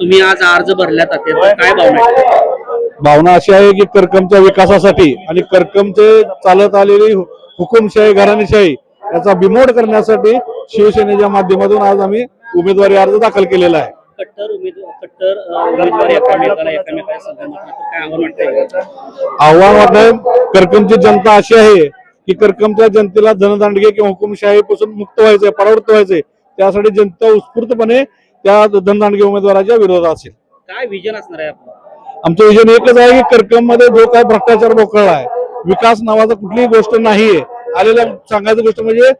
तुम्ही आज अर्ज आता त्याचं काय भावना? भावना अशी आहे की करकमच्या विकासासाठी आणि करकमचे चालत आलेली हुकुमशाही घराणेशाही याचा बिमोड करण्यासाठी शिवसेनेच्या माध्यमातून आज आम्ही उमेदवारी अर्ज दाखल केलेला आहे. कट्टर उमेदवार कट्टर अं, उमेदवार एकामेकाला एकामेकाला संघात तर काय आव्हान वाटतंय? आव्हान वाटतंय करकमची जनता अशी आहे की करकमच्या जनतेला धनदांडगे किंवा हुकुमशाहीपासून मुक्त व्हायचंय परावृत्त व्हायचंय. त्यासाठी जनता उत्स्फूर्तपणे त्या धनदांडगे उमेदवाराच्या विरोधात असेल. काय विजन असणार आहे आपलं? आमचं विजन एकच आहे की करकममध्ये जो काय भ्रष्टाचार बोकळला आहे विकास नावाचं कुठलीही गोष्ट नाहीये. आलेल्या सांगायचं गोष्ट म्हणजे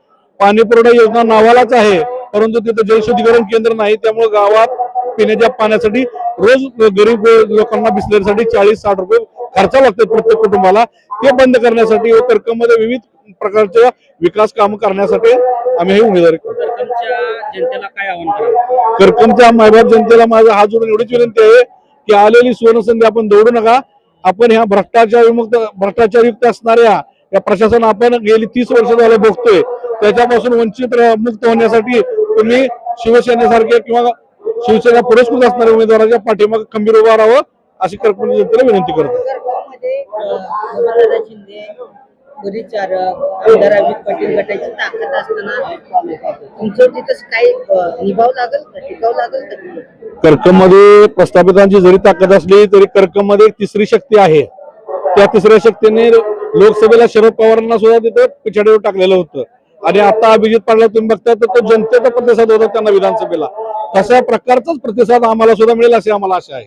पाणी पुरवठा योजना नावालाच आहे परंतु तिथं जलशुद्धीकरण केंद्र नाही त्यामुळे गावात पिण्याच्या पाण्यासाठी रोज गरीब लोकांना बिसलेरीसाठी चाळीस साठ रुपये खर्च लागतात प्रत्येक कुटुंबाला. ते बंद करण्यासाठी व करकममध्ये विविध प्रकारच्या विकास काम करण्यासाठी आम्ही हे उमेदवारी करतो करकमच्या जनतेला काय आव्हान करावं करकमच्या मायबाप जनतेला माझा हात जोडून एवढीच विनंती आहे की आलेली सुवर्णसंधी आपण दौडू नका. आपण ह्या भ्रष्टाचार विमुक्त भ्रष्टाचारयुक्त असणाऱ्या या प्रशासन आपण गेली तीस वर्ष झालं बघतोय त्याच्यापासून वंचित मुक्त होण्यासाठी तुम्ही शिवसेनेसारखे किंवा शिवसेना पुरस्कृत असणाऱ्या उमेदवाराच्या पाठीमागे खंबीर उभा राहावं अशी करकम जनतेला विनंती करतो. परिचारक आमदार अमित पाटील गटाची ताकद असताना तुमचं तिथं काही निभाव लागल का? टिकाव लागल का तिथं? मध्ये प्रस्थापितांची जरी ताकद असली तरी कर्कमध्ये मध्ये तिसरी शक्ती आहे. त्या तिसऱ्या शक्तीने लोकसभेला शरद पवारांना सुद्धा तिथं पिछाडीवर टाकलेलं होतं. आणि आता अभिजित पाटला तुम्ही बघता तर तो जनतेचा प्रतिसाद होता त्यांना विधानसभेला. तशा प्रकारचाच प्रतिसाद आम्हाला सुद्धा मिळेल अशी आम्हाला आशा आहे.